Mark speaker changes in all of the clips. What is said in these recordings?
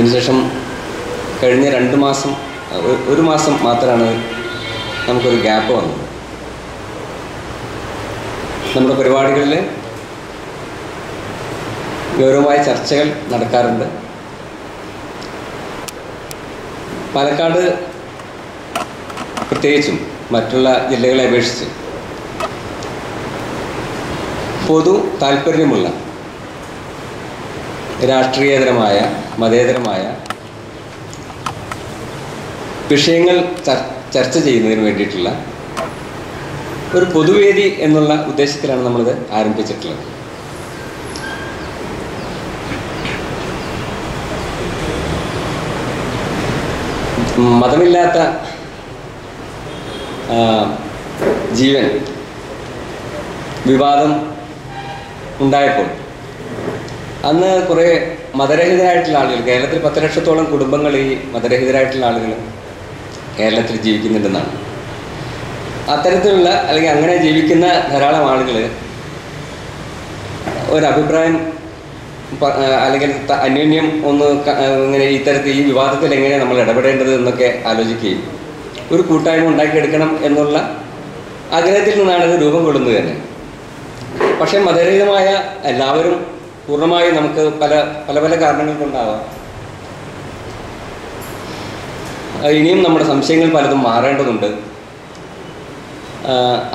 Speaker 1: അതിനുശേഷം കഴിഞ്ഞ രണ്ട് മാസം ഒരു മാസം മാത്രമാണ് നമുക്കൊരു ഗ്യാപ്പ് വന്നത്. നമ്മുടെ പരിപാടികളിൽ ഗൗരവമായ ചർച്ചകൾ നടക്കാറുണ്ട്. പാലക്കാട് പ്രത്യേകിച്ചും മറ്റുള്ള ജില്ലകളെ അപേക്ഷിച്ച് പൊതു താല്പര്യമുള്ള രാഷ്ട്രീയേതരമായ മതേതരമായ വിഷയങ്ങൾ ചർച്ച ചെയ്യുന്നതിന് വേണ്ടിയിട്ടുള്ള ഒരു പൊതുവേദി എന്നുള്ള ഉദ്ദേശത്തിലാണ് നമ്മളിത് ആരംഭിച്ചിട്ടുള്ളത്. മതമില്ലാത്ത ജീവൻ വിവാദം ഉണ്ടായപ്പോൾ അന്ന് കുറേ മതരഹിതരായിട്ടുള്ള ആളുകൾ കേരളത്തിൽ പത്ത് ലക്ഷത്തോളം കുടുംബങ്ങൾ ഈ മതരഹിതരായിട്ടുള്ള ആളുകൾ കേരളത്തിൽ ജീവിക്കുന്നുണ്ടെന്നാണ്. അത്തരത്തിലുള്ള അല്ലെങ്കിൽ അങ്ങനെ ജീവിക്കുന്ന ധാരാളം ആളുകൾ ഒരഭിപ്രായം അല്ലെങ്കിൽ അന്യോന്യം ഒന്ന് ഇങ്ങനെ ഇത്തരത്തിൽ ഈ വിവാദത്തിൽ എങ്ങനെ നമ്മൾ ഇടപെടേണ്ടത് എന്നൊക്കെ ആലോചിക്കുകയും ഒരു കൂട്ടായ്മ ഉണ്ടാക്കിയെടുക്കണം എന്നുള്ള ആഗ്രഹത്തിൽ നിന്നാണ് ഇത് രൂപം കൊള്ളുന്നത് തന്നെ. പക്ഷേ മതരഹിതമായ എല്ലാവരും പൂർണമായും നമുക്ക് പല പല പല കാരണങ്ങൾ കൊണ്ടാവാം. ഇനിയും നമ്മുടെ സംശയങ്ങൾ പലതും മാറേണ്ടതുണ്ട്.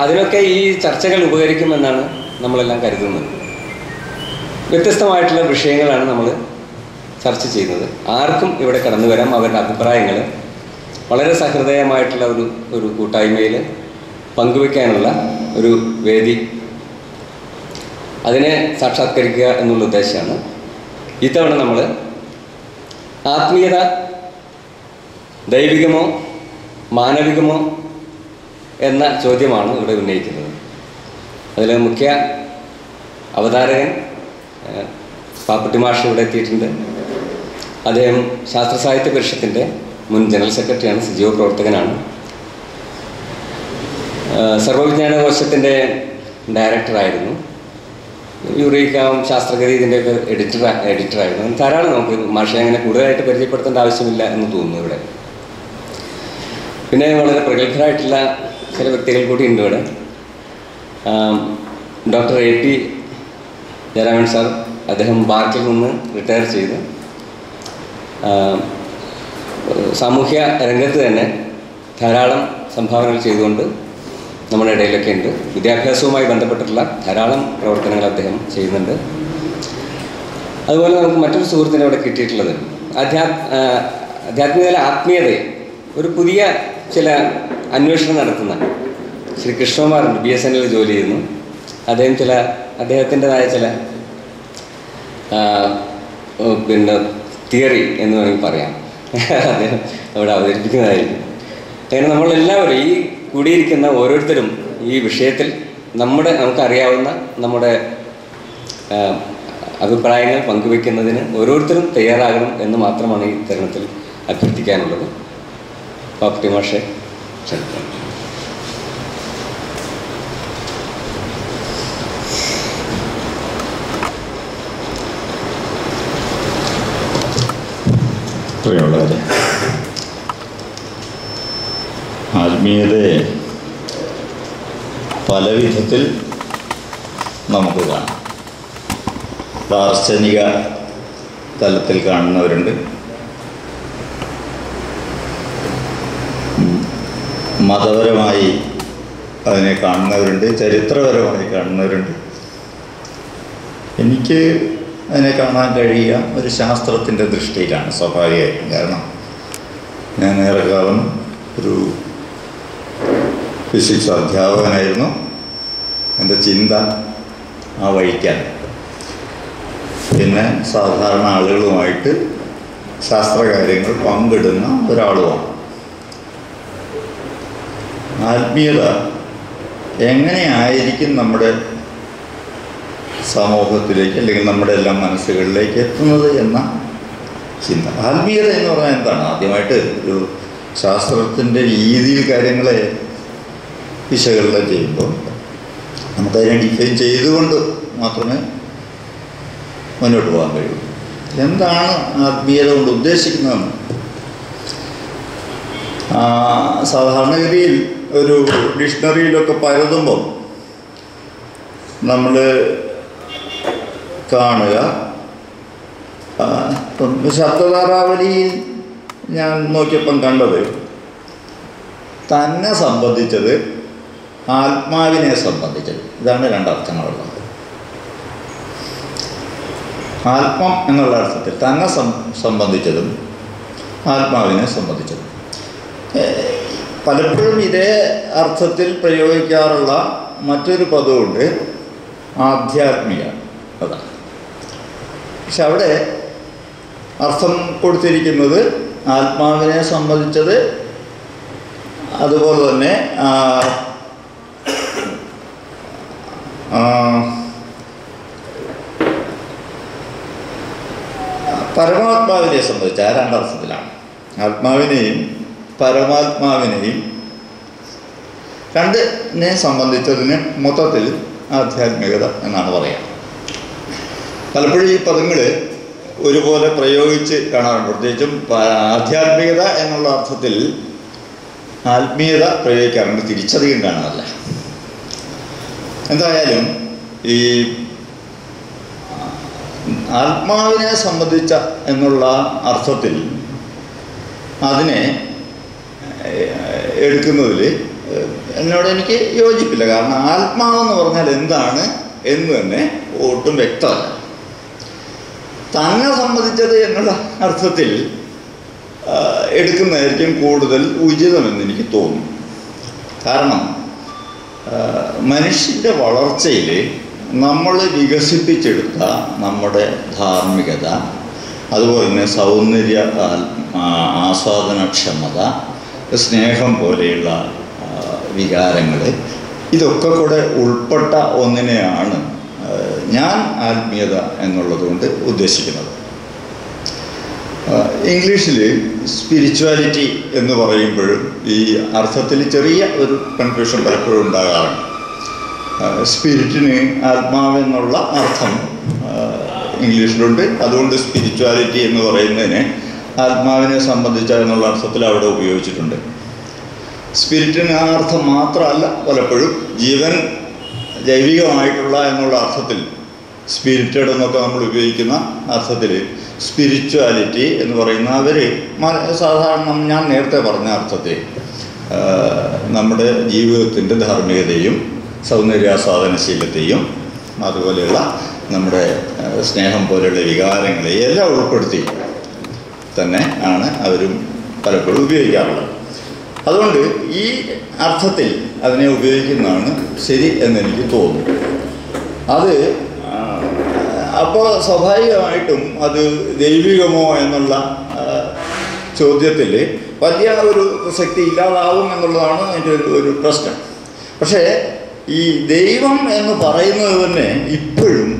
Speaker 1: അതിനൊക്കെ ഈ ചർച്ചകൾ ഉപകരിക്കുമെന്നാണ് നമ്മളെല്ലാം കരുതുന്നത്. വ്യത്യസ്തമായിട്ടുള്ള വിഷയങ്ങളാണ് നമ്മൾ ചർച്ച ചെയ്യുന്നത്. ആർക്കും ഇവിടെ കടന്നു വരാം അവരുടെ അഭിപ്രായങ്ങൾ വളരെ സഹൃദയമായിട്ടുള്ള ഒരു ഒരു കൂട്ടായ്മയിൽ പങ്കുവെക്കാനുള്ള ഒരു വേദി അതിനെ സാക്ഷാത്കരിക്കുക എന്നുള്ള ഉദ്ദേശമാണ്. ഇത്തവണ നമ്മൾ ആത്മീയത ദൈവികമോ മാനവികമോ എന്ന ചോദ്യമാണ് ഇവിടെ ഉന്നയിക്കുന്നത്. അതിൽ മുഖ്യ അവതാരകൻ പാപ്പട്ടി മാഷ് ഇവിടെ എത്തിയിട്ടുണ്ട്. അദ്ദേഹം ശാസ്ത്ര സാഹിത്യ പരിഷത്തിന്റെ മുൻ ജനറൽ സെക്രട്ടറിയാണ് സജീവ പ്രവർത്തകനാണ്. ഏഹ്, സർവവിജ്ഞാന കോശത്തിന്റെ ഡയറക്ടറായിരുന്നു. യുറീക്ക ശാസ്ത്രഗതി ഇതിന്റെയൊക്കെ എഡിറ്റർ എഡിറ്ററായിരുന്നു ധാരാളം നമുക്ക് മാഷെ അങ്ങനെ കൂടുതലായിട്ട് പരിചയപ്പെടുത്തേണ്ട ആവശ്യമില്ല എന്ന് തോന്നുന്നു ഇവിടെ. പിന്നെ വളരെ പ്രഗത്ഭരായിട്ടുള്ള ചില വ്യക്തികൾ കൂടി ഉണ്ട് ഇവിടെ. Doctor A P Jayaraman sir അദ്ദേഹം ബാർക്കിൽ നിന്ന് റിട്ടയർ ചെയ്ത്. സാമൂഹ്യ രംഗത്ത് തന്നെ ധാരാളം സംഭാവനകൾ ചെയ്തുകൊണ്ട് നമ്മുടെ ഇടയിലൊക്കെ ഉണ്ട്. വിദ്യാഭ്യാസവുമായി ബന്ധപ്പെട്ടിട്ടുള്ള ധാരാളം പ്രവർത്തനങ്ങൾ അദ്ദേഹം ചെയ്യുന്നുണ്ട്. അതുപോലെ നമുക്ക് മറ്റൊരു സുഹൃത്തിനെ ഇവിടെ കിട്ടിയിട്ടുള്ളത്. അധ്യാ ആധ്യാത്മികതയിലെ ആത്മീയതയെ ഒരു പുതിയ ചില അന്വേഷണം നടത്തുന്ന ശ്രീ കൃഷ്ണകുമാറുണ്ട് ബി എസ് എൻ എൽ ജോലി ചെയ്യുന്നു. അദ്ദേഹം ചില അദ്ദേഹത്തിന്റെതായ ചില പിന്നെ തിയറി എന്ന് വേണമെങ്കിൽ പറയാം. അദ്ദേഹം അവിടെ അവതരിപ്പിക്കുന്നതായിരിക്കും. അങ്ങനെ നമ്മളെല്ലാവരും ഈ കൂടിയിരിക്കുന്ന ഓരോരുത്തരും ഈ വിഷയത്തിൽ നമ്മുടെ നമുക്കറിയാവുന്ന നമ്മുടെ അഭിപ്രായങ്ങൾ പങ്കുവെക്കുന്നതിന് ഓരോരുത്തരും തയ്യാറാകണം എന്ന് മാത്രമാണ് ഈ തരുണത്തിൽ അഭ്യർത്ഥിക്കാനുള്ളത്. പാപ്പട്ടി മാഷെ
Speaker 2: പ്രിയമുള്ളവരെ ആത്മീയതയെ പല വിധത്തിൽ നമുക്ക് കാണാം. ദാർശനിക തലത്തിൽ കാണുന്നവരുണ്ട്. മതപരമായി അതിനെ കാണുന്നവരുണ്ട് ചരിത്രപരമായി കാണുന്നവരുണ്ട്. എനിക്ക് അതിനെ കാണാൻ കഴിയുക ഒരു ശാസ്ത്രത്തിന്റെ ദൃഷ്ടിയിലാണ് സ്വാഭാവികമായിട്ടും. കാരണം ഞാൻ ഏറെക്കാലം ഒരു ഫിസിക്സ് അധ്യാപകനായിരുന്നു. എന്റെ ചിന്ത ആ വഴിക്കാണ് പിന്നെ സാധാരണ ആളുകളുമായിട്ട് ശാസ്ത്രകാര്യങ്ങൾ പങ്കിടുന്ന ഒരാളുമാണ്. ആത്മീയത എങ്ങനെയായിരിക്കും നമ്മുടെ സമൂഹത്തിലേക്ക് അല്ലെങ്കിൽ നമ്മുടെ എല്ലാ മനസ്സുകളിലേക്ക് എത്തുന്നത് എന്ന ചിന്ത. ആത്മീയത എന്ന് പറഞ്ഞാൽ എന്താണ്? ആദ്യമായിട്ട് ഒരു ശാസ്ത്രത്തിന്റെ രീതിയിൽ കാര്യങ്ങളെ വിശകലനം ചെയ്യുമ്പോൾ നമുക്കതിനെ ഡിഫൈൻ ചെയ്തുകൊണ്ട് മാത്രമേ മുന്നോട്ട് പോകാൻ കഴിയൂ. എന്താണ് ആത്മീയത കൊണ്ട് ഉദ്ദേശിക്കുന്നതെന്ന് സാധാരണഗതിയിൽ ഒരു ഡിക്ഷണറിയിലൊക്കെ പരതുമ്പം നമ്മൾ കാണുക ഇപ്പം ഞാൻ നോക്കിയപ്പം കണ്ടത് തന്നെ സംബന്ധിച്ചത് ആത്മാവിനെ സംബന്ധിച്ചത്. ഇതാണ് രണ്ടർത്ഥങ്ങളുള്ളത് ആത്മം എന്നുള്ള അർത്ഥത്തിൽ തന്നെ സംബന്ധിച്ചതും ആത്മാവിനെ സംബന്ധിച്ചതും. പലപ്പോഴും ഇതേ അർത്ഥത്തിൽ പ്രയോഗിക്കാറുള്ള മറ്റൊരു പദമുണ്ട് ആധ്യാത്മിക അതാണ് പക്ഷെ അവിടെ അർത്ഥം കൊടുത്തിരിക്കുന്നത് ആത്മാവിനെ സംബന്ധിച്ചത് അതുപോലെ തന്നെ പരമാത്മാവിനെ സംബന്ധിച്ച് ആ രണ്ടർത്ഥത്തിലാണ് ആത്മാവിനെയും പരമാത്മാവിനെയും രണ്ടിനെ സംബന്ധിച്ചതിന് മൊത്തത്തിൽ ആധ്യാത്മികത എന്നാണ് പറയുക പലപ്പോഴും ഈ പദങ്ങൾ ഒരുപോലെ പ്രയോഗിച്ച് കാണാറുണ്ട്. പ്രത്യേകിച്ചും ആധ്യാത്മികത എന്നുള്ള അർത്ഥത്തിൽ ആത്മീയത പ്രയോഗിക്കാറുണ്ട്. തിരിച്ചധികം കാണാറില്ല. എന്തായാലും ഈ ആത്മാവിനെ സംബന്ധിച്ച എന്നുള്ള അർത്ഥത്തിൽ അതിനെ എടുക്കുന്നതിൽ എന്നോട് എനിക്ക് യോജിപ്പില്ല. കാരണം ആത്മാവെന്ന് പറഞ്ഞാൽ എന്താണ് എന്ന് തന്നെ ഒട്ടും വ്യക്തമല്ല. തന്നെ സംബന്ധിച്ചത് എന്നുള്ള അർത്ഥത്തിൽ എടുക്കുന്നതായിരിക്കും കൂടുതൽ ഉചിതമെന്ന് എനിക്ക് തോന്നുന്നു. കാരണം മനുഷ്യന്റെ വളർച്ചയിൽ നമ്മൾ വികസിപ്പിച്ചെടുത്ത നമ്മുടെ ധാർമ്മികത അതുപോലെ തന്നെ സൗന്ദര്യ ആസ്വാദനക്ഷമത സ്നേഹം പോലെയുള്ള വികാരങ്ങൾ ഇതൊക്കെ കൂടെ ഉൾപ്പെട്ട ഒന്നിനെയാണ് ഞാൻ ആത്മീയത എന്നുള്ളതുകൊണ്ട് ഉദ്ദേശിക്കുന്നത്. ഇംഗ്ലീഷിൽ സ്പിരിച്വാലിറ്റി എന്ന് പറയുമ്പോഴും ഈ അർത്ഥത്തിൽ ചെറിയ ഒരു കൺഫ്യൂഷൻ പലപ്പോഴും ഉണ്ടാകാറുണ്ട്. സ്പിരിറ്റിന് ആത്മാവെന്നുള്ള അർത്ഥം ഇംഗ്ലീഷിലുണ്ട്. അതുകൊണ്ട് സ്പിരിച്വാലിറ്റി എന്ന് പറയുന്നതിന് ആത്മാവിനെ സംബന്ധിച്ച എന്നുള്ള അർത്ഥത്തിൽ അവിടെ ഉപയോഗിച്ചിട്ടുണ്ട്. സ്പിരിറ്റിന് ആ അർത്ഥം മാത്രമല്ല പലപ്പോഴും ജീവൻ ജൈവികമായിട്ടുള്ള എന്നുള്ള അർത്ഥത്തിൽ സ്പിരിറ്റഡ് എന്നൊക്കെ നമ്മൾ ഉപയോഗിക്കുന്ന അർത്ഥത്തിൽ സ്പിരിച്വാലിറ്റി എന്ന് പറയുന്ന അവർ സാധാരണ ഞാൻ നേരത്തെ പറഞ്ഞ അർത്ഥത്തിൽ നമ്മുടെ ജീവിതത്തിന്റെ ധാർമ്മികതയും സൗന്ദര്യാസ്വാദനശീലത്തെയും അതുപോലെയുള്ള നമ്മുടെ സ്നേഹം പോലെയുള്ള വികാരങ്ങളെ എല്ലാം ഉൾപ്പെടുത്തി തന്നെ ആണ് അവരും പലപ്പോഴും ഉപയോഗിക്കാറുള്ളത്. അതുകൊണ്ട് ഈ അർത്ഥത്തിൽ അതിനെ ഉപയോഗിക്കുന്നതാണ് ശരി എന്നെനിക്ക് തോന്നുന്നു. അത് അപ്പോൾ സ്വാഭാവികമായിട്ടും അത് ദൈവികമോ എന്നുള്ള ചോദ്യത്തിൽ വലിയ ഒരു പ്രസക്തി ഇല്ലാതാവും എന്നുള്ളതാണ് അതിന്റെ ഒരു ഒരു പ്രശ്നം. പക്ഷേ ഈ ദൈവം എന്ന് പറയുന്നത് തന്നെ ഇപ്പോഴും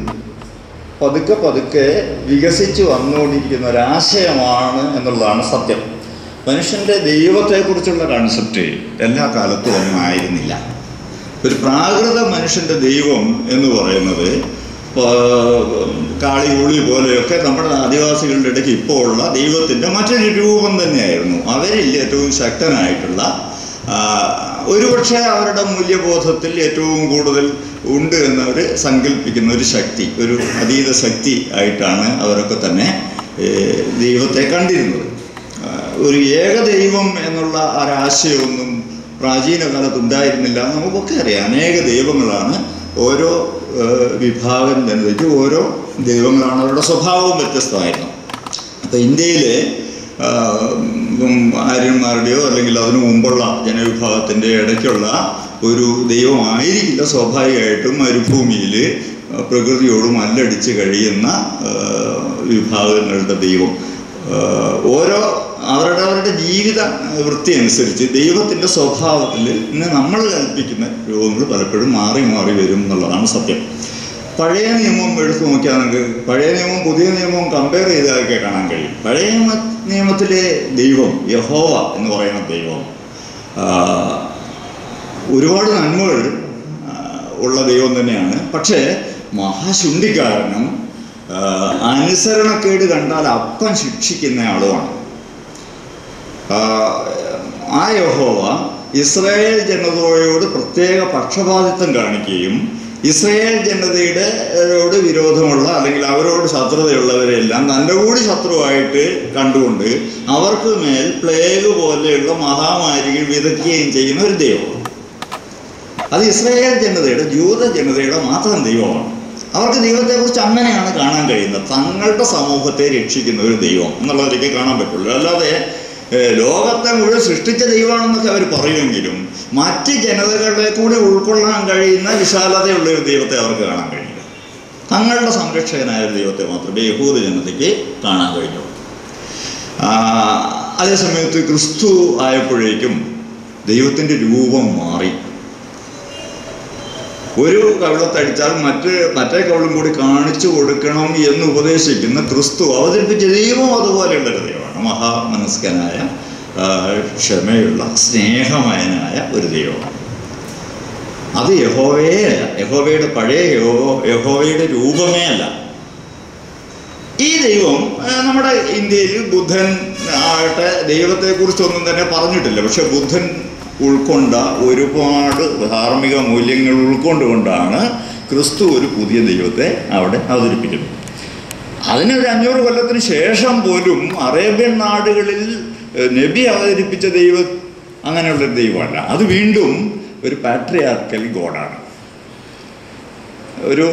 Speaker 2: പതുക്കെ പതുക്കെ വികസിച്ച് വന്നുകൊണ്ടിരിക്കുന്ന ഒരാശയമാണ് എന്നുള്ളതാണ് സത്യം. മനുഷ്യന്റെ ദൈവത്തെക്കുറിച്ചുള്ള കൺസെപ്റ്റ് എല്ലാ കാലത്തും ഒന്നും ആയിരുന്നില്ല. ഒരു പ്രാകൃത മനുഷ്യന്റെ ദൈവം എന്ന് പറയുന്നത് കാളി ഉളി പോലെയൊക്കെ നമ്മുടെ ആദിവാസികളുടെ ഇടയ്ക്ക് ഇപ്പോൾ ഉള്ള ദൈവത്തിന്റെ മറ്റൊരു രൂപം തന്നെയായിരുന്നു. അവരിൽ ഏറ്റവും ശക്തനായിട്ടുള്ള ഒരുപക്ഷെ അവരുടെ മൂല്യബോധത്തിൽ ഏറ്റവും കൂടുതൽ ഉണ്ട് എന്നവർ സങ്കല്പിക്കുന്ന ഒരു ശക്തി ഒരു അതീത ശക്തി ആയിട്ടാണ് അവരൊക്കെ തന്നെ ദൈവത്തെ കണ്ടിരുന്നത്. ഒരു ഏകദൈവം എന്നുള്ള ഒരാശയമൊന്നും പ്രാചീന കാലത്ത് ഉണ്ടായിരുന്നില്ല നമുക്കൊക്കെ അറിയാം. അനേക ദൈവങ്ങളാണ് ഓരോ വിഭാഗം ജനതയ്ക്ക് ഓരോ ദൈവങ്ങളാണ് അവരുടെ സ്വഭാവവും വ്യത്യസ്തമായിരുന്നു. അപ്പോൾ ഇന്ത്യയിലെ ആ, ആര്യന്മാരുടെയോ അല്ലെങ്കിൽ അതിനു മുമ്പുള്ള ജനവിഭാഗത്തിന്റെ ഇടയ്ക്കുള്ള ഒരു ദൈവമായിരിക്കില്ല സ്വാഭാവികമായിട്ടും മരുഭൂമിയിൽ പ്രകൃതിയോട് മല്ലടിച്ച് കഴിയുന്ന വിഭാഗങ്ങളുടെ ദൈവം. ഓരോ അവരുടെ അവരുടെ ജീവിത വൃത്തി അനുസരിച്ച് ദൈവത്തിന്റെ സ്വഭാവത്തിൽ ഇന്ന് നമ്മൾ കൽപ്പിക്കുന്ന രോഗങ്ങൾ പലപ്പോഴും മാറി മാറി വരും എന്നുള്ളതാണ് സത്യം. പഴയ നിയമം എടുത്തു നോക്കിയാണെങ്കിൽ പഴയ നിയമവും പുതിയ നിയമവും കമ്പയർ ചെയ്തതൊക്കെ കാണാൻ കഴിയും. പഴയ നിയമത്തിലെ ദൈവം യഹോവ എന്ന് പറയുന്ന ദൈവം ഒരുപാട് നന്മകൾ ഉള്ള ദൈവം തന്നെയാണ്. പക്ഷേ മഹാശുണ്ടി കാരണം അനുസരണക്കേട് കണ്ടാൽ അപ്പം ശിക്ഷിക്കുന്ന ആളുമാണ്. ആ, യഹോവ ഇസ്രായേൽ ജനതയോട് പ്രത്യേക പക്ഷപാതിത്വം കാണിക്കുകയും ഇസ്രായേൽ ജനതയുടെ വിരോധമുള്ള അല്ലെങ്കിൽ അവരോട് ശത്രുതയുള്ളവരെല്ലാം തന്റെ കൂടി ശത്രുവായിട്ട് കണ്ടുകൊണ്ട് അവർക്ക് മേൽ പ്ലേഗ് പോലെയുള്ള മഹാമാരികൾ വിതയ്ക്കുകയും ചെയ്യുന്ന ഒരു ദൈവമാണ്. അത് ഇസ്രായേൽ ജനതയുടെ ജൂത ജനതയുടെ മാത്രം ദൈവമാണ്. അവർക്ക് ദൈവത്തെക്കുറിച്ച് അങ്ങനെയാണ് കാണാൻ കഴിയുന്നത്. തങ്ങളുടെ സമൂഹത്തെ രക്ഷിക്കുന്ന ഒരു ദൈവം എന്നുള്ളതിലേക്ക് കാണാൻ പറ്റുള്ളൂ. അല്ലാതെ ലോകത്തെ മുഴുവൻ സൃഷ്ടിച്ച ദൈവമാണെന്നൊക്കെ അവർ പറയുമെങ്കിലും മറ്റ് ജനതകളെ കൂടി ഉൾക്കൊള്ളാൻ കഴിയുന്ന വിശാലതയുള്ള ഒരു ദൈവത്തെ അവർക്ക് കാണാൻ കഴിയില്ല. തങ്ങളുടെ സംരക്ഷകനായ ഒരു ദൈവത്തെ മാത്രമേ യഹൂദ ജനതയ്ക്ക് കാണാൻ കഴിഞ്ഞുള്ളൂ അതേസമയത്ത് ക്രിസ്തു ആയപ്പോഴേക്കും ദൈവത്തിന്റെ രൂപം മാറി. ഒരു കവിളത്തടിച്ചാൽ മറ്റ് മറ്റേ കവിളും കൂടി കാണിച്ചു കൊടുക്കണം എന്ന് ഉപദേശിക്കുന്ന ക്രിസ്തു അവതരിപ്പിച്ച ദൈവം അതുപോലെയുള്ളൊരു മഹാമനസ്കനായ ക്ഷമയുള്ള സ്നേഹമയനായ ഒരു ദൈവമാണ്. അത് യഹോവയെ അല്ല യഹോവയുടെ പഴയ യഹോ യഹോവയുടെ രൂപമേ അല്ല. ഈ ദൈവം നമ്മുടെ ഇന്ത്യയിൽ ബുദ്ധൻ ആകട്ടെ ദൈവത്തെക്കുറിച്ചൊന്നും തന്നെ പറഞ്ഞിട്ടില്ല. പക്ഷെ ബുദ്ധൻ ഉൾക്കൊണ്ട ഒരുപാട് ധാർമ്മിക മൂല്യങ്ങൾ ഉൾക്കൊണ്ടുകൊണ്ടാണ് ക്രിസ്തു ഒരു പുതിയ ദൈവത്തെ അവിടെ അവതരിപ്പിക്കുന്നത്. അതിനൊരു അഞ്ഞൂറ് കൊല്ലത്തിന് ശേഷം പോലും അറേബ്യൻ നാടുകളിൽ നബി അവതരിപ്പിച്ച ദൈവം അങ്ങനെയുള്ളൊരു ദൈവമല്ല. അത് വീണ്ടും ഒരു പാട്രിയാർക്കൽ ഗോഡാണ്. ഒരു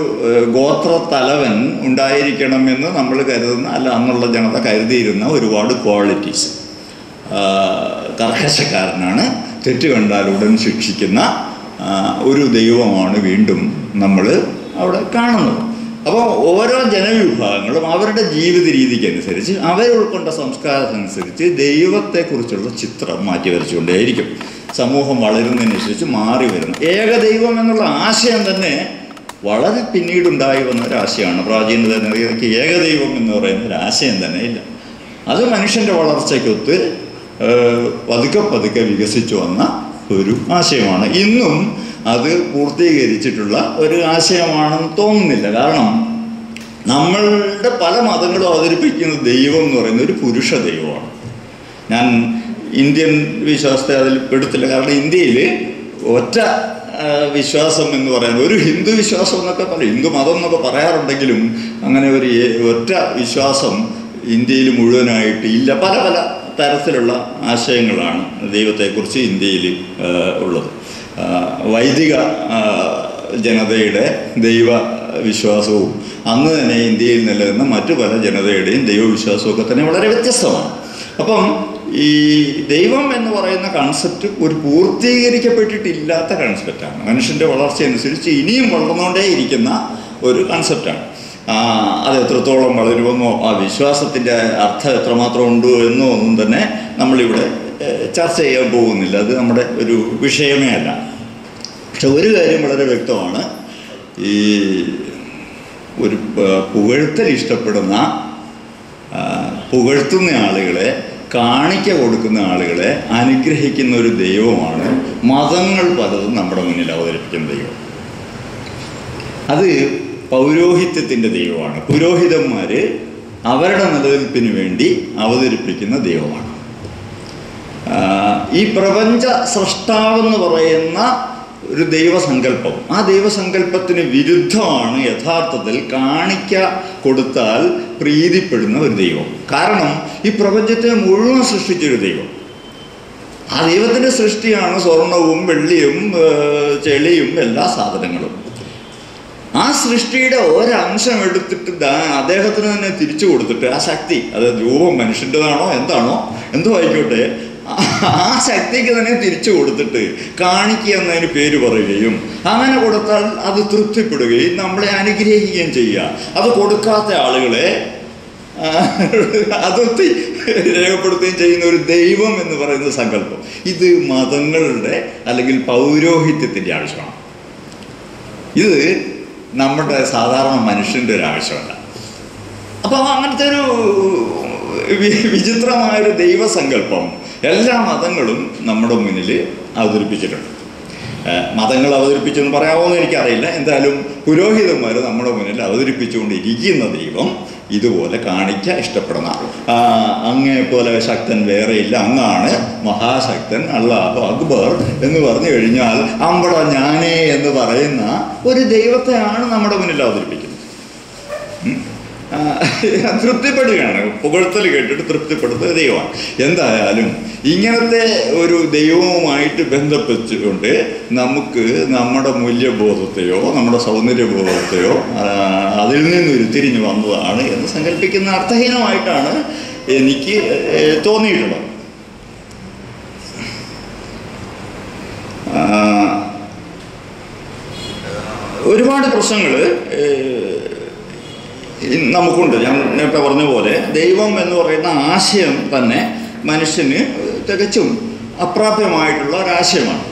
Speaker 2: ഗോത്ര തലവൻ ഉണ്ടായിരിക്കണമെന്ന് നമ്മൾ കരുതുന്ന അല്ല അന്നുള്ള ജനത കരുതിയിരുന്ന ഒരുപാട് ക്വാളിറ്റീസ്. കർക്കശക്കാരനാണ്. തെറ്റ് കണ്ടാൽ ഉടൻ ശിക്ഷിക്കുന്ന ഒരു ദൈവമാണ് വീണ്ടും നമ്മൾ അവിടെ കാണുന്നത്. അപ്പോൾ ഓരോ ജനവിഭാഗങ്ങളും അവരുടെ ജീവിത രീതിക്കനുസരിച്ച് അവർ ഉൾക്കൊണ്ട സംസ്കാരത്തിനനുസരിച്ച് ദൈവത്തെക്കുറിച്ചുള്ള ചിത്രം മാറ്റി വരച്ചുകൊണ്ടേയിരിക്കും. സമൂഹം വളരുന്നതിനനുസരിച്ച് മാറി വരുന്നു. ഏകദൈവം എന്നുള്ള ആശയം തന്നെ വളരെ പിന്നീടുണ്ടായി വന്ന ഒരു ആശയമാണ് പ്രാചീന ജനതയ്ക്ക് ഏകദൈവം എന്ന് പറയുന്ന ആശയം തന്നെ ഇല്ല. അത് മനുഷ്യന്റെ വളർച്ചയ്ക്കൊത്ത് പതുക്കെ പതുക്കെ വികസിച്ചു വന്ന ഒരു ആശയമാണ്. ഇന്നും അത് പൂർത്തീകരിച്ചിട്ടുള്ള ഒരു ആശയമാണെന്ന് തോന്നുന്നില്ല. കാരണം നമ്മളുടെ പല മതങ്ങളും അവതരിപ്പിക്കുന്ന ദൈവം എന്ന് പറയുന്ന ഒരു പുരുഷ ദൈവമാണ്. ഞാൻ ഇന്ത്യൻ വിശ്വാസത്തെ അതിൽ പെടുത്തില്ല. കാരണം ഇന്ത്യയിൽ ഒറ്റ വിശ്വാസം എന്ന് പറയുന്നത് ഒരു ഹിന്ദു വിശ്വാസം എന്നൊക്കെ പറയും. ഹിന്ദു മതം എന്നൊക്കെ പറയാറുണ്ടെങ്കിലും അങ്ങനെ ഒരു ഒറ്റ വിശ്വാസം ഇന്ത്യയിൽ മുഴുവനായിട്ട് ഇല്ല. പല പല തരത്തിലുള്ള ആശയങ്ങളാണ് ദൈവത്തെക്കുറിച്ച് ഇന്ത്യയിൽ ഉള്ളത്. വൈദിക ജനതയുടെ ദൈവ വിശ്വാസവും അന്ന് തന്നെ ഇന്ത്യയിൽ നിലനിന്ന മറ്റു പല ജനതയുടെയും ദൈവവിശ്വാസവും ഒക്കെ തന്നെ വളരെ വ്യത്യസ്തമാണ്. അപ്പം ഈ ദൈവം എന്ന് പറയുന്ന കൺസെപ്റ്റ് ഒരു പൂർത്തീകരിക്കപ്പെട്ടിട്ടില്ലാത്ത കൺസെപ്റ്റാണ് മനുഷ്യന്റെ വളർച്ച അനുസരിച്ച് ഇനിയും വളർന്നുകൊണ്ടേയിരിക്കുന്ന ഒരു കൺസെപ്റ്റാണ് അത് എത്രത്തോളം വളരുമെന്നോ ആ വിശ്വാസത്തിന്റെ അർത്ഥം എത്രമാത്രം ഉണ്ടോ എന്നോ ഒന്നും തന്നെ നമ്മളിവിടെ ചർച്ച ചെയ്യാൻ പോകുന്നില്ല. അത് നമ്മുടെ ഒരു വിഷയമേ അല്ല. പക്ഷെ ഒരു കാര്യം വളരെ വ്യക്തമാണ്. ഈ ഒരു പുകഴ്ത്തൽ ഇഷ്ടപ്പെടുന്ന പുകഴ്ത്തുന്ന ആളുകളെ കാണിക്ക കൊടുക്കുന്ന ആളുകളെ അനുഗ്രഹിക്കുന്ന ഒരു ദൈവമാണ് മതങ്ങൾ പലതും നമ്മുടെ മുന്നിൽ അവതരിപ്പിക്കുന്ന ദൈവം. അത് പൗരോഹിത്യത്തിന്റെ ദൈവമാണ്. പുരോഹിതന്മാർ അവരുടെ നിലനിൽപ്പിന് വേണ്ടി അവതരിപ്പിക്കുന്ന ദൈവമാണ്. ഈ പ്രപഞ്ച സൃഷ്ടാവെന്ന് പറയുന്ന ഒരു ദൈവസങ്കല്പം. ആ ദൈവസങ്കല്പത്തിന് വിരുദ്ധമാണ് യഥാർത്ഥത്തിൽ കാണിക്ക കൊടുത്താൽ പ്രീതിപ്പെടുന്ന ഒരു ദൈവം. കാരണം ഈ പ്രപഞ്ചത്തെ മുഴുവൻ സൃഷ്ടിച്ചൊരു ദൈവം. ആ ദൈവത്തിന്റെ സൃഷ്ടിയാണ് സ്വർണവും വെള്ളിയും ചെളിയും എല്ലാ സാധനങ്ങളും. ആ സൃഷ്ടിയുടെ ഒരംശം എടുത്തിട്ട് അദ്ദേഹത്തിന് തന്നെ തിരിച്ചു കൊടുത്തിട്ട് ആ ശക്തി അത് രൂപം മനുഷ്യന്റെതാണോ എന്താണോ എന്തോ ആയിക്കോട്ടെ ആ- ശക്തിക്ക് തന്നെ തിരിച്ചു കൊടുത്തിട്ട് കാണിക്കുക എന്നതിന് പേര് പറയുകയും അങ്ങനെ കൊടുത്താൽ അത് തൃപ്തിപ്പെടുകയും നമ്മളെ അനുഗ്രഹിക്കുകയും ചെയ്യുക. അത് കൊടുക്കാത്ത ആളുകളെ അതിർത്തി രേഖപ്പെടുത്തുകയും ചെയ്യുന്ന ഒരു ദൈവം എന്ന് പറയുന്ന സങ്കല്പം. ഇത് മതങ്ങളുടെ അല്ലെങ്കിൽ പൗരോഹിത്യത്തിന്റെ ആവശ്യമാണ്. ഇത് നമ്മുടെ സാധാരണ മനുഷ്യന്റെ ഒരു ആവശ്യമല്ല. അപ്പോൾ അങ്ങനത്തെ ഒരു വിചിത്രമായൊരു ദൈവസങ്കല്പം എല്ലാ മതങ്ങളും നമ്മുടെ മുന്നിൽ അവതരിപ്പിച്ചിട്ടുണ്ട്. മതങ്ങൾ അവതരിപ്പിച്ചു എന്ന് പറയാമോ എന്ന് എനിക്കറിയില്ല. എന്തായാലും പുരോഹിതന്മാർ നമ്മുടെ മുന്നിൽ അവതരിപ്പിച്ചുകൊണ്ടിരിക്കുന്ന ദൈവം ഇതുപോലെ കാണിക്കാൻ ഇഷ്ടപ്പെടുന്ന അങ്ങേ പോലെ ശക്തൻ വേറെയില്ല അങ്ങാണ് മഹാശക്തൻ അള്ളാഹു അക്ബർ എന്ന് പറഞ്ഞു കഴിഞ്ഞാൽ അമ്പട ഞാനേ എന്ന് പറയുന്ന ഒരു ദൈവത്തെയാണ് നമ്മുടെ മുന്നിൽ അവതരിപ്പിക്കുന്നത്. തൃപ്തിപ്പെടുകയാണ്. പുകഴ്ത്തൽ കേട്ടിട്ട് തൃപ്തിപ്പെടുന്ന ദൈവമാണ്. എന്തായാലും ഇങ്ങനത്തെ ഒരു ദൈവവുമായിട്ട് ബന്ധപ്പെട്ടുകൊണ്ട് നമുക്ക് നമ്മുടെ മൂല്യബോധത്തെയോ നമ്മുടെ സൗന്ദര്യബോധത്തെയോ അതിൽ നിന്ന് ഉരുത്തിരിഞ്ഞു വന്നതാണ് എന്ന് സങ്കല്പിക്കുന്ന അർത്ഥഹീനമായിട്ടാണ് എനിക്ക് തോന്നിയിട്ടുള്ളത്. ഒരുപാട് പ്രശ്നങ്ങൾ നമുക്കുണ്ട്. ഞാൻ നേരത്തെ പറഞ്ഞ പോലെ ദൈവം എന്ന് പറയുന്ന ആശയം തന്നെ മനുഷ്യന് തികച്ചും അപ്രാപ്യമായിട്ടുള്ള ഒരാശയമാണ്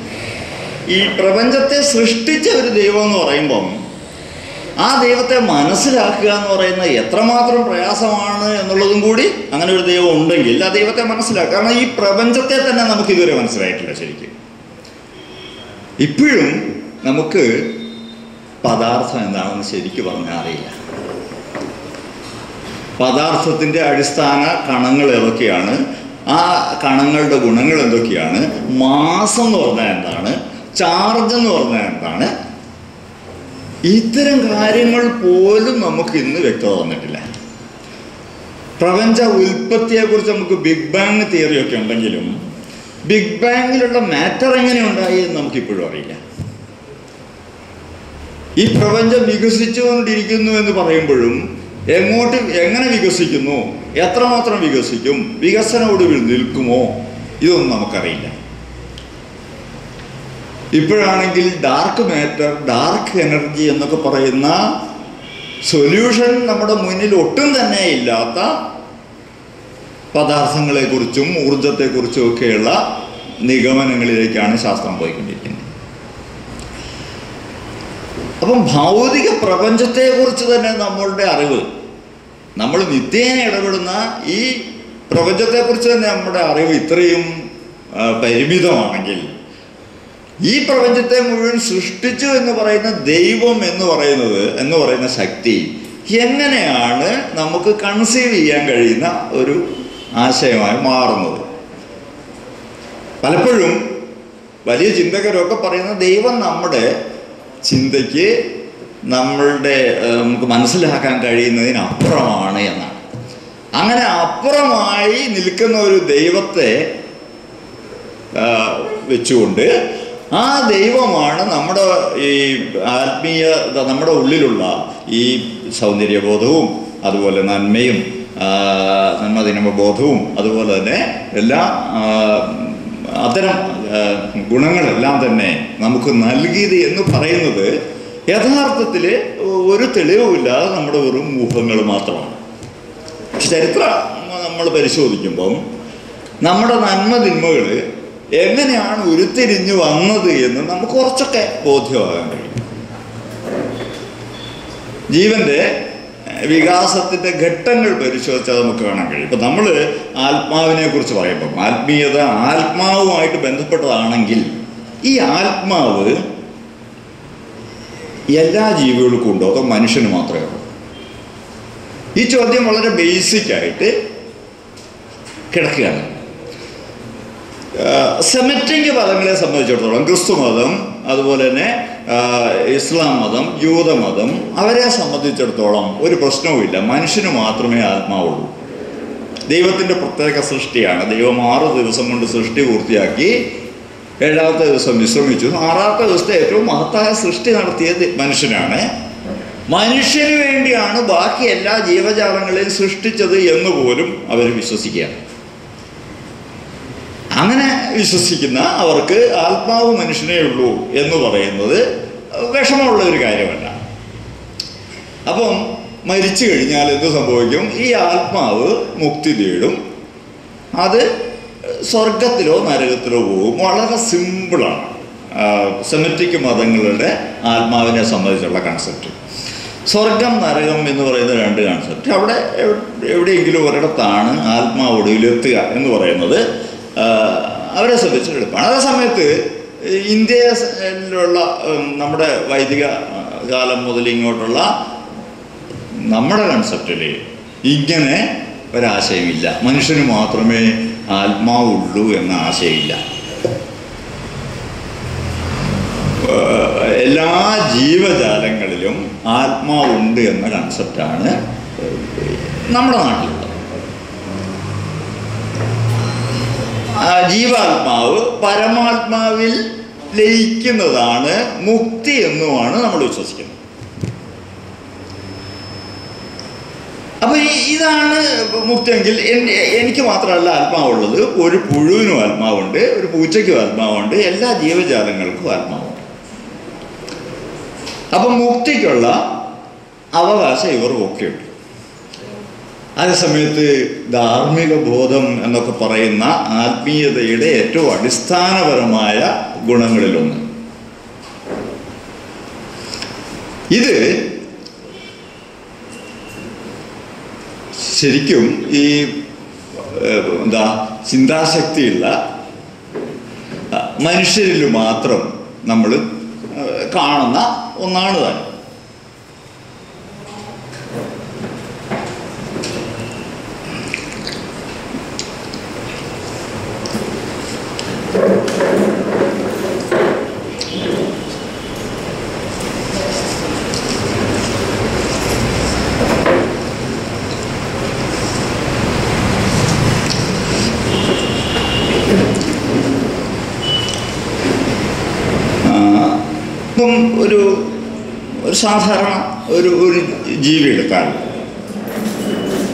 Speaker 2: ഈ പ്രപഞ്ചത്തെ സൃഷ്ടിച്ച ഒരു ദൈവം എന്ന് പറയുമ്പം ആ ദൈവത്തെ മനസ്സിലാക്കുക എന്ന് പറയുന്ന എത്രമാത്രം പ്രയാസമാണ് എന്നുള്ളതും കൂടി അങ്ങനെ ഒരു ദൈവം ഉണ്ടെങ്കിൽ ആ ദൈവത്തെ മനസ്സിലാക്കുക. കാരണം ഈ പ്രപഞ്ചത്തെ തന്നെ നമുക്ക് ഇതുവരെ മനസ്സിലായിട്ടില്ല ശരിക്കും. ഇപ്പോഴും നമുക്ക് പദാർത്ഥം എന്താണെന്ന് ശരിക്കും പറഞ്ഞാൽ അറിയില്ല. പദാർത്ഥത്തിന്റെ അടിസ്ഥാന കണങ്ങൾ ഏതൊക്കെയാണ്? ആ കണങ്ങളുടെ ഗുണങ്ങൾ എന്തൊക്കെയാണ്? മാസം എന്ന് പറഞ്ഞാൽ എന്താണ്? ചാർജ് എന്ന് പറഞ്ഞാൽ എന്താണ്? ഇത്തരം കാര്യങ്ങൾ പോലും നമുക്ക് ഇന്ന് വ്യക്തത വന്നിട്ടില്ല. പ്രപഞ്ച ഉൽപ്പത്തിയെക്കുറിച്ച് നമുക്ക് ബിഗ് ബാങ് തിയറിയൊക്കെ ഉണ്ടെങ്കിലും ബിഗ് ബാങ്ങിലുള്ള മാറ്റർ എങ്ങനെ ഉണ്ടായി എന്ന് നമുക്കിപ്പോഴും അറിയില്ല. ഈ പ്രപഞ്ചം വികസിച്ചുകൊണ്ടിരിക്കുന്നു എന്ന് പറയുമ്പോഴും എങ്ങോട്ട് എങ്ങനെ വികസിക്കുന്നു? എത്രമാത്രം വികസിക്കും? വികസന ഒടുവിൽ നിൽക്കുമോ? ഇതൊന്നും നമുക്കറിയില്ല. ഇപ്പോഴാണെങ്കിൽ ഡാർക്ക് മാറ്റർ ഡാർക്ക് എനർജി എന്നൊക്കെ പറയുന്ന സൊല്യൂഷൻ നമ്മുടെ മുന്നിൽ ഒട്ടും തന്നെ ഇല്ലാത്ത പദാർത്ഥങ്ങളെക്കുറിച്ചും ഊർജത്തെക്കുറിച്ചും ഒക്കെയുള്ള നിഗമനങ്ങളിലേക്കാണ് ശാസ്ത്രം പോയിക്കൊണ്ടിരിക്കുന്നത്. അപ്പം ഭൗതിക പ്രപഞ്ചത്തെക്കുറിച്ച് തന്നെ നമ്മളുടെ അറിവ്. നമ്മൾ നിത്യേന ഇടപെടുന്ന ഈ പ്രപഞ്ചത്തെക്കുറിച്ച് തന്നെ നമ്മുടെ അറിവ് ഇത്രയും പരിമിതമാണെങ്കിൽ. ഈ പ്രപഞ്ചത്തെ മുഴുവൻ സൃഷ്ടിച്ചു എന്ന് പറയുന്ന ദൈവം എന്ന് പറയുന്നത് എന്ന് പറയുന്ന ശക്തി എങ്ങനെയാണ് നമുക്ക് കൺസീവ് ചെയ്യാൻ കഴിയുന്ന ഒരു ആശയമായി മാറുന്നത്? പലപ്പോഴും വലിയ ചിന്തകരൊക്കെ പറയുന്ന ദൈവം നമ്മുടെ ചിന്തയ്ക്ക് നമ്മളുടെ നമുക്ക് മനസ്സിലാക്കാൻ കഴിയുന്നതിനപ്പുറമാണ് എന്നാണ്. അങ്ങനെ അപ്പുറമായി നിൽക്കുന്ന ഒരു ദൈവത്തെ വെച്ചുകൊണ്ട് ആ ദൈവമാണ് നമ്മുടെ ഈ ആത്മീയ നമ്മുടെ ഉള്ളിലുള്ള ഈ സൗന്ദര്യബോധവും അതുപോലെ നന്മയും നന്മദിനമ ബോധവും അതുപോലെ തന്നെ എല്ലാ അത്തരം ഗുണങ്ങളെല്ലാം തന്നെ നമുക്ക് നൽകിയത് എന്ന് പറയുന്നത് യഥാർത്ഥത്തിൽ ഒരു തെളിവുമില്ലാതെ നമ്മുടെ വെറും ഊഹങ്ങൾ മാത്രമാണ്. ചരിത്ര നമ്മൾ പരിശോധിക്കുമ്പം നമ്മുടെ നന്മ തിന്മകൾ എങ്ങനെയാണ് ഉരുത്തിരിഞ്ഞു വന്നത് എന്ന് നമുക്ക് കുറച്ചൊക്കെ ബോധ്യമാകാൻ കഴിയും. ജീവന്റെ ഏഹ്, വികാസത്തിന്റെ ഘട്ടങ്ങൾ പരിശോധിച്ചാൽ നമുക്ക് കാണാൻ കഴിയും. ഇപ്പം നമ്മൾ ആത്മാവിനെ കുറിച്ച് പറയുമ്പം ആത്മീയത ആത്മാവുമായിട്ട് ബന്ധപ്പെട്ടതാണെങ്കിൽ ഈ ആത്മാവ് എല്ലാ ജീവികൾക്കും ഉണ്ടോ അതോ മനുഷ്യന് മാത്രമേ ഉള്ളൂ? ഈ ചോദ്യം വളരെ ബേസിക് ആയിട്ട് കിടക്കുകയാണ്. സെമറ്റിക് പദങ്ങളെ സംബന്ധിച്ചിടത്തോളം ക്രിസ്തു മതം അതുപോലെ തന്നെ ഇസ്ലാം മതം യൂതമതം അവരെ സംബന്ധിച്ചിടത്തോളം ഒരു പ്രശ്നവുമില്ല. മനുഷ്യന് മാത്രമേ ആത്മാവുള്ളൂ. ദൈവത്തിന്റെ പ്രത്യേക സൃഷ്ടിയാണ്. ദൈവം ആറ് ദിവസം കൊണ്ട് സൃഷ്ടി പൂർത്തിയാക്കി ഏഴാമത്തെ ദിവസം വിശ്രമിച്ചു. ആറാമത്തെ ദിവസത്തെ ഏറ്റവും മഹത്തായ സൃഷ്ടി നടത്തിയത് മനുഷ്യനാണ്. മനുഷ്യന് വേണ്ടിയാണ് ബാക്കി എല്ലാ ജീവജാലങ്ങളെയും സൃഷ്ടിച്ചത് എന്ന് പോലും അവർ വിശ്വസിക്കുകയാണ്. അങ്ങനെ വിശ്വസിക്കുന്ന അവർക്ക് ആത്മാവ് മനുഷ്യനേ ഉള്ളൂ എന്ന് പറയുന്നത് വിഷമമുള്ള ഒരു കാര്യമല്ല. അപ്പം മരിച്ചു കഴിഞ്ഞാൽ എന്ത് സംഭവിക്കും? ഈ ആത്മാവ് മുക്തി തേടും. അത് സ്വർഗത്തിലോ നരകത്തിലോ പോകും. വളരെ സിമ്പിളാണ് സെമറ്റിക് മതങ്ങളുടെ ആത്മാവിനെ സംബന്ധിച്ചുള്ള കൺസെപ്റ്റ് സ്വർഗം നരകം എന്ന് പറയുന്ന രണ്ട് കൺസെപ്റ്റ് അവിടെ എവിടെയെങ്കിലും ഒരിടത്താണ് ആത്മാവ് ഒടുവിലെത്തുക എന്ന് പറയുന്നത് അവരെ സംബന്ധിച്ച് അതേ സമയത്ത് ഇന്ത്യയിലുള്ള നമ്മുടെ വൈദിക കാലം മുതൽ ഇങ്ങോട്ടുള്ള നമ്മുടെ കൺസെപ്റ്റിൽ ഇങ്ങനെ ഒരാശയമില്ല. മനുഷ്യന് മാത്രമേ ആത്മാവുള്ളൂ എന്ന ആശയമില്ല. എല്ലാ ജീവജാലങ്ങളിലും ആത്മാവുണ്ട് എന്ന കൺസെപ്റ്റാണ് നമ്മുടെ നാട്ടിലുള്ളത്. ജീവാത്മാവ് പരമാത്മാവിൽ ലയിക്കുന്നതാണ് മുക്തി എന്നുമാണ് നമ്മൾ വിശ്വസിക്കുന്നത്. അപ്പൊ ഇതാണ് മുക്തിയെങ്കിൽ എനിക്ക് മാത്രമല്ല ആത്മാവുള്ളത്. ഒരു പുഴുവിനും ആത്മാവുണ്ട് ഒരു പൂച്ചയ്ക്കും ആത്മാവുണ്ട് എല്ലാ ജീവജാലങ്ങൾക്കും ആത്മാവുണ്ട്. അപ്പൊ മുക്തിക്കുള്ള അവകാശം ഇവർക്കൊക്കെയുണ്ട് അതേസമയത്ത് ധാർമ്മിക ബോധം എന്നൊക്കെ പറയുന്ന ആത്മീയതയുടെ ഏറ്റവും അടിസ്ഥാനപരമായ ഗുണങ്ങളിലൊന്ന്. ഇത് ശരിക്കും ഈ എന്താ ചിന്താശക്തിയുള്ള മനുഷ്യരിൽ മാത്രം നമ്മൾ കാണുന്ന ഒന്നാണ് താനും ആ, ഇപ്പം ഒരു ഒരു സാധാരണ ഒരു ഒരു ജീവി എടുത്താൽ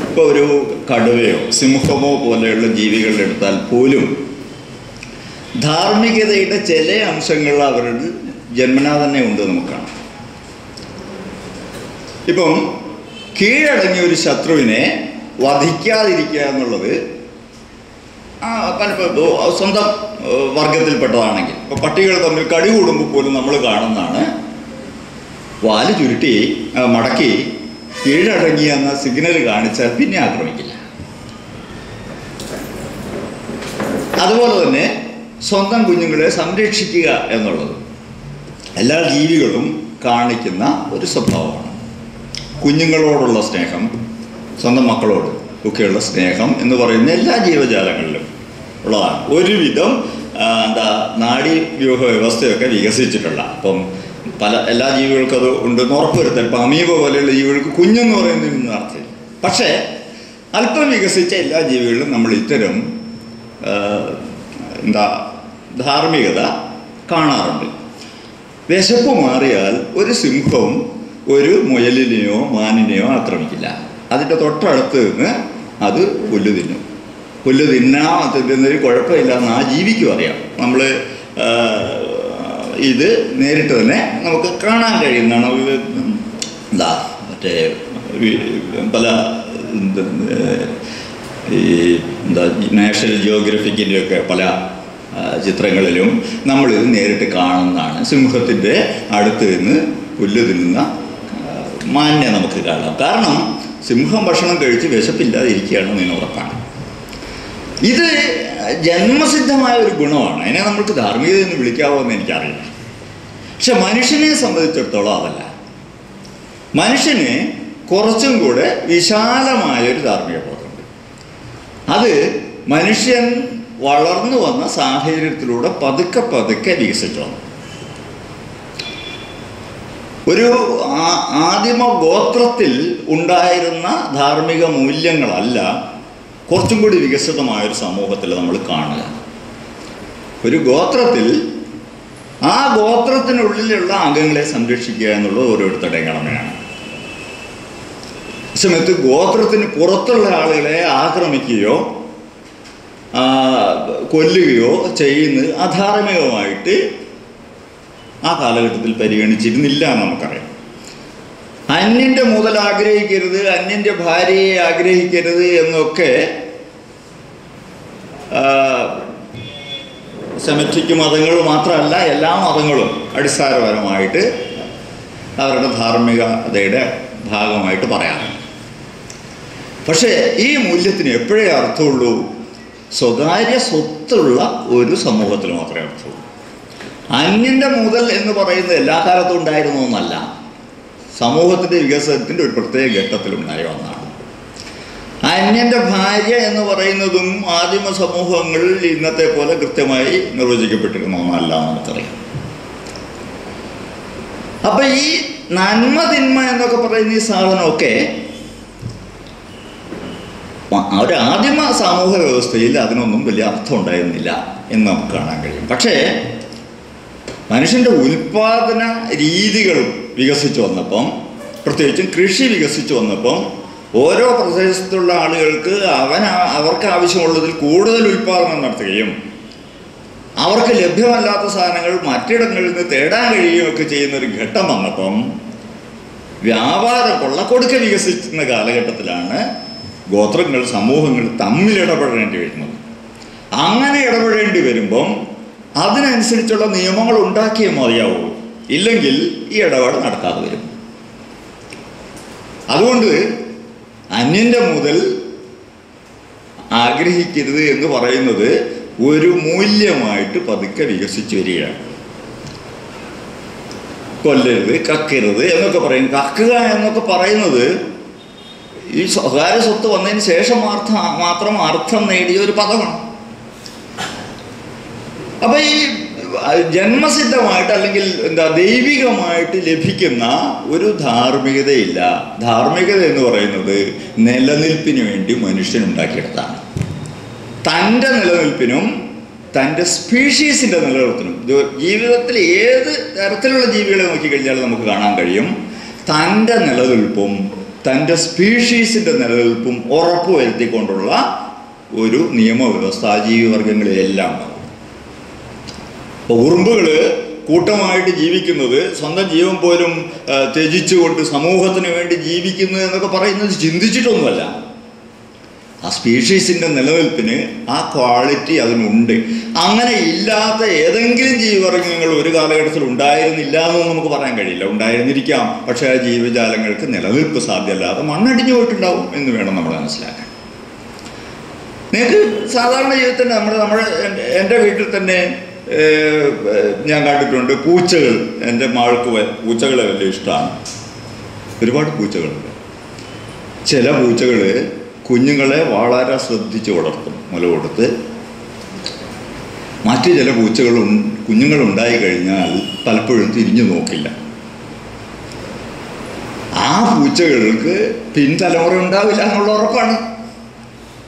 Speaker 2: ഇപ്പോൾ ഒരു കടുവയോ സിംഹമോ പോലെയുള്ള ജീവികൾ എടുത്താൽ പോലും ധാർമ്മികതയുടെ ചില അംശങ്ങൾ അവരുടെ ജന്മനാ തന്നെ ഉണ്ട് നമുക്ക് കാണാം. ഇപ്പം കീഴടങ്ങിയ ഒരു ശത്രുവിനെ വധിക്കാതിരിക്കുക എന്നുള്ളത് സ്വന്തം വർഗത്തിൽപ്പെട്ടതാണെങ്കിൽ. ഇപ്പോൾ പട്ടികൾ തമ്മിൽ കടി കൂടുമ്പോൾ പോലും നമ്മൾ കാണുന്നതാണ് വാൽ ചുരുട്ടി മടക്കി കീഴടങ്ങി സിഗ്നൽ കാണിച്ചാൽ പിന്നെ ആക്രമിക്കില്ല. അതുപോലെ തന്നെ സ്വന്തം കുഞ്ഞുങ്ങളെ സംരക്ഷിക്കുക എന്നുള്ളത് എല്ലാ ജീവികളും കാണിക്കുന്ന ഒരു സ്വഭാവമാണ്. കുഞ്ഞുങ്ങളോടുള്ള സ്നേഹം സ്വന്തം മക്കളോട് ഒക്കെയുള്ള സ്നേഹം എന്ന് പറയുന്ന എല്ലാ ജീവജാലങ്ങളിലും ഉള്ളതാണ്. ഒരുവിധം എന്താ നാഡീ വ്യൂഹ വ്യവസ്ഥയൊക്കെ വികസിച്ചിട്ടുള്ള അപ്പം പല എല്ലാ ജീവികൾക്കും അത് ഉണ്ടെന്ന് ഉറപ്പുവരുത്താൻ. ഇപ്പം അമീബ പോലെയുള്ള ജീവികൾക്ക് കുഞ്ഞെന്ന് പറയുന്നതിന് അർത്ഥമില്ല പക്ഷേ അല്പം വികസിച്ച എല്ലാ ജീവികളിലും നമ്മൾ ഇത്തരം എന്താ ധാർമ്മികത കാണാറുണ്ട്. വിശപ്പ് മാറിയാൽ ഒരു സിംഹവും ഒരു മുയലിനെയോ മാനിനെയോ ആക്രമിക്കില്ല. അതിന്റെ തൊട്ടടുത്ത് നിന്ന് അത് പുല്ല് തിന്നും. പുല്ല് തിന്നാം തിന്നൊരു കുഴപ്പമില്ല എന്ന് ആ ജീവിക്കും അറിയാം. നമ്മൾ ഇത് നേരിട്ട് തന്നെ നമുക്ക് കാണാൻ കഴിയുന്നതാണ്. എന്താ മറ്റേ പല ഈ എന്താ നാഷണൽ ജിയോഗ്രഫിക്കിന്റെയൊക്കെ പല ചിത്രങ്ങളിലും നമ്മളിത് നേരിട്ട് കാണുന്നതാണ്. സിംഹത്തിന്റെ അടുത്ത് നിന്ന് പുല്ല് തിന്നുന്ന മാന്യ നമുക്ക് കാണാം. കാരണം സിംഹം ഭക്ഷണം കഴിച്ച് വിശപ്പില്ലാതിരിക്കുകയാണ് എന്ന് ഉറപ്പാണ്. ഇത് ജന്മസിദ്ധമായ ഒരു ഗുണമാണ്. അതിനെ നമുക്ക് ധാർമ്മികത എന്ന് വിളിക്കാവോ എന്ന് എനിക്കറിയില്ല. പക്ഷെ മനുഷ്യനെ സംബന്ധിച്ചിടത്തോളം അതല്ല. മനുഷ്യന് കുറച്ചും കൂടെ വിശാലമായ ഒരു ധാർമ്മിക ബോധമുണ്ട്. അത് മനുഷ്യൻ വളർന്നു വന്ന സാഹചര്യത്തിലൂടെ പതുക്കെ പതുക്കെ വികസിച്ചു വന്നു. ഒരു ആദിമ ഗോത്രത്തിൽ ഉണ്ടായിരുന്ന ധാർമ്മിക മൂല്യങ്ങളല്ല കുറച്ചും കൂടി വികസിതമായ ഒരു സമൂഹത്തിൽ നമ്മൾ കാണുക. ഒരു ഗോത്രത്തിൽ ആ ഗോത്രത്തിനുള്ളിലുള്ള അംഗങ്ങളെ സംരക്ഷിക്കുക എന്നുള്ളത് ഓരോരുത്തരുടെയും കടമയാണ് സമയത്ത് ഗോത്രത്തിന് പുറത്തുള്ള ആളുകളെ ആക്രമിക്കുകയോ കൊല്ലുകയോ ചെയ്യുന്ന അധാർമികമായിട്ട് ആ കാലഘട്ടത്തിൽ പരിഗണിച്ചിരുന്നില്ല എന്ന് നമുക്കറിയാം. അന്യന്റെ മുതൽ ആഗ്രഹിക്കരുത് അന്യന്റെ ഭാര്യയെ ആഗ്രഹിക്കരുത് എന്നൊക്കെ സെമറ്റിക് മതങ്ങൾ മാത്രമല്ല എല്ലാ മതങ്ങളും അടിസ്ഥാനപരമായിട്ട് അവരുടെ ധാർമ്മികതയുടെ ഭാഗമായിട്ട് പറയാറുണ്ട്. പക്ഷേ ഈ മൂല്യത്തിന് എപ്പോഴേ അർത്ഥമുള്ളൂ? സ്വകാര്യ സ്വത്തുള്ള ഒരു സമൂഹത്തിൽ മാത്രമേ അർത്ഥമുള്ളൂ. അന്യന്റെ മുതൽ എന്ന് പറയുന്നത് എല്ലാ കാലത്തും ഉണ്ടായിരുന്നു എന്നല്ല. സമൂഹത്തിന്റെ വികസനത്തിന്റെ ഒരു പ്രത്യേക ഘട്ടത്തിലുണ്ടായ ഒന്നാണ്. അന്യന്റെ ഭാര്യ എന്ന് പറയുന്നതും ആദിമ സമൂഹങ്ങളിൽ ഇന്നത്തെ പോലെ കൃത്യമായി നിർവചിക്കപ്പെട്ടിരുന്ന ഒന്നല്ല നമുക്കറിയാം. അപ്പൊ ഈ നന്മ തിന്മ എന്നൊക്കെ പറയുന്ന ഈ സാധനമൊക്കെ ഒരു ആദിമ സാമൂഹ്യ വ്യവസ്ഥയിൽ അതിനൊന്നും വലിയ അർത്ഥം ഉണ്ടായിരുന്നില്ല എന്ന് നമുക്ക് കാണാൻ കഴിയും. പക്ഷേ മനുഷ്യന്റെ ഉൽപാദന രീതികളും വികസിച്ചു വന്നപ്പം പ്രത്യേകിച്ചും കൃഷി വികസിച്ചു വന്നപ്പം ഓരോ പ്രദേശത്തുള്ള ആളുകൾക്ക് അവൻ അവർക്ക് ആവശ്യമുള്ളതിൽ കൂടുതൽ ഉൽപാദനം നടത്തുകയും അവർക്ക് ലഭ്യമല്ലാത്ത സാധനങ്ങൾ മറ്റിടങ്ങളിൽ നിന്ന് തേടാൻ കഴിയുകയൊക്കെ ചെയ്യുന്ന ഒരു ഘട്ടം വന്നപ്പം വ്യാപാര കൊള്ളക്കൊടുക്ക വികസിക്കുന്ന കാലഘട്ടത്തിലാണ് ഗോത്രങ്ങൾ സമൂഹങ്ങൾ തമ്മിൽ ഇടപെടേണ്ടി വരുന്നത്. അങ്ങനെ ഇടപെടേണ്ടി വരുമ്പം അതിനനുസരിച്ചുള്ള നിയമങ്ങൾ ഉണ്ടാക്കിയേ മതിയാവുള്ളൂ. ഇല്ലെങ്കിൽ ഈ ഇടപാട് നടക്കാതെ വരും. അതുകൊണ്ട് അന്യന്റെ മുതൽ ആഗ്രഹിക്കരുത് എന്ന് പറയുന്നത് ഒരു മൂല്യമായിട്ട് പതുക്കെ വികസിച്ചു വരികയാണ്. കൊല്ലരുത് കക്കരുത് എന്നൊക്കെ പറയും കക്കുക എന്നൊക്കെ പറയുന്നത് ഈ സ്വകാര്യ സ്വത്ത് വന്നതിന് ശേഷം മാത്രം മാത്രം അർത്ഥം നേടിയ ഒരു പദമാണ്. അപ്പൊ ഈ ജന്മസിദ്ധമായിട്ട് അല്ലെങ്കിൽ എന്താ ദൈവികമായിട്ട് ലഭിക്കുന്ന ഒരു ധാർമ്മികതയില്ല. ധാർമ്മികത എന്ന് പറയുന്നത് നിലനിൽപ്പിന് വേണ്ടി മനുഷ്യൻ ഉണ്ടാക്കിയെടുത്താണ് തന്റെ നിലനിൽപ്പിനും തന്റെ സ്പീഷീസിന്റെ നിലനിൽപ്പിനും ജീവിതത്തിൽ ഏത് തരത്തിലുള്ള ജീവികളെ നോക്കിക്കഴിഞ്ഞാൽ നമുക്ക് കാണാൻ കഴിയും. തന്റെ നിലനിൽപ്പും തന്റെ സ്പീഷീസിന്റെ നിലനിൽപ്പും ഉറപ്പുവരുത്തിക്കൊണ്ടുള്ള ഒരു നിയമവ്യവസ്ഥ ആ ജീവിവർഗങ്ങളിലെല്ലാം അപ്പോൾ ഉറുമ്പുകൾ കൂട്ടമായിട്ട് ജീവിക്കുന്നത് സ്വന്തം ജീവൻ പോലും ത്യജിച്ചുകൊണ്ട് സമൂഹത്തിന് വേണ്ടി ജീവിക്കുന്നു എന്നൊക്കെ പറയുന്നത് ചിന്തിച്ചിട്ടൊന്നുമല്ല. ആ സ്പീഷീസിന്റെ നിലനിൽപ്പിന് ആ ക്വാളിറ്റി അതിനുണ്ട്. അങ്ങനെ ഇല്ലാത്ത ഏതെങ്കിലും ജീവവർഗങ്ങൾ ഒരു കാലഘട്ടത്തിൽ ഉണ്ടായിരുന്നില്ല എന്നൊന്നും നമുക്ക് പറയാൻ കഴിയില്ല. ഉണ്ടായിരുന്നിരിക്കാം. പക്ഷേ ആ ജീവജാലങ്ങൾക്ക് നിലനിൽപ്പ് സാധ്യമല്ലാതെ മണ്ണടിഞ്ഞു പോയിട്ടുണ്ടാവും എന്ന് വേണം നമ്മൾ മനസ്സിലാക്കാൻ. നിങ്ങൾക്ക് സാധാരണ ജീവിതത്തിൽ നമ്മൾ നമ്മുടെ എന്റെ- വീട്ടിൽ തന്നെ ഞാൻ കണ്ടിട്ടുണ്ട് പൂച്ചകൾ. എന്റെ മാൾക്ക് വ- പൂച്ചകളെ വലിയ ഇഷ്ടമാണ് ഒരുപാട് പൂച്ചകളുണ്ട്. ചില പൂച്ചകൾ കുഞ്ഞുങ്ങളെ വളരെ ശ്രദ്ധിച്ച് വളർത്തും മുല കൊടുത്ത്. മറ്റു ചില പൂച്ചകൾ കുഞ്ഞുങ്ങളുണ്ടായി കഴിഞ്ഞാൽ പലപ്പോഴും തിരിഞ്ഞു നോക്കില്ല. ആ പൂച്ചകൾക്ക് പിൻതലമുറ ഉണ്ടാവില്ല എന്നുള്ള ഉറപ്പാണ്.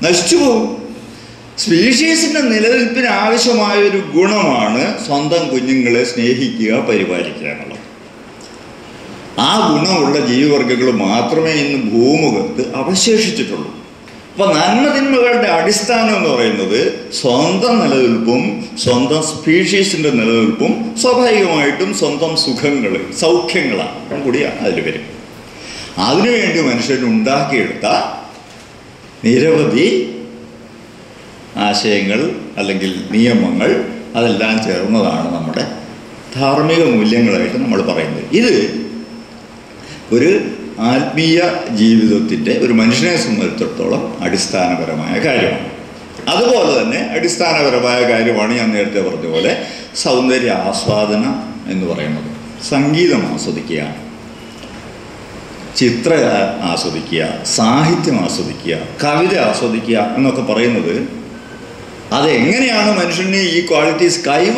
Speaker 2: നശിച്ചു പോകും സ്പീഷീസിന്റെ നിലനിൽപ്പിന് ആവശ്യമായ ഒരു ഗുണമാണ് സ്വന്തം കുഞ്ഞുങ്ങളെ സ്നേഹിക്കുക പരിപാലിക്കുക എന്നുള്ളത്. ആ ഗുണമുള്ള ജീവിവർഗങ്ങൾ മാത്രമേ ഇന്ന് ഭൂമുഖത്ത് അവശേഷിച്ചിട്ടുള്ളൂ. അപ്പൊ നന്മതിന്മകളുടെ അടിസ്ഥാനം എന്ന് പറയുന്നത് സ്വന്തം നിലനിൽപ്പും സ്വന്തം സ്പീഷീസിന്റെ നിലനിൽപ്പും സ്വാഭാവികമായിട്ടും സ്വന്തം സുഖങ്ങൾ സൗഖ്യങ്ങളാണ് കൂടി അതിൽ വരും. അതിനുവേണ്ടി മനുഷ്യൻ ഉണ്ടാക്കിയെടുത്ത നിരവധി ആശയങ്ങൾ അല്ലെങ്കിൽ നിയമങ്ങൾ അതെല്ലാം ചേർന്നതാണ് നമ്മുടെ ധാർമ്മിക മൂല്യങ്ങളായിട്ട് നമ്മൾ പറയുന്നത്. ഇത് ഒരു ആത്മീയ ജീവിതത്തിന്റെ ഒരു മനുഷ്യനെ സംബന്ധിച്ചിടത്തോളം അടിസ്ഥാനപരമായ കാര്യമാണ്. അതുപോലെ തന്നെ അടിസ്ഥാനപരമായ കാര്യമാണ് ഞാൻ നേരത്തെ പറഞ്ഞ പോലെ സൗന്ദര്യ ആസ്വാദനം എന്ന് പറയുന്നത്. സംഗീതം ആസ്വദിക്കുക ചിത്ര ആസ്വദിക്കുക സാഹിത്യം ആസ്വദിക്കുക കവിത ആസ്വദിക്കുക എന്നൊക്കെ പറയുന്നത് അതെങ്ങനെയാണ് മനുഷ്യന് ഈ ക്വാളിറ്റീസ് കൈവ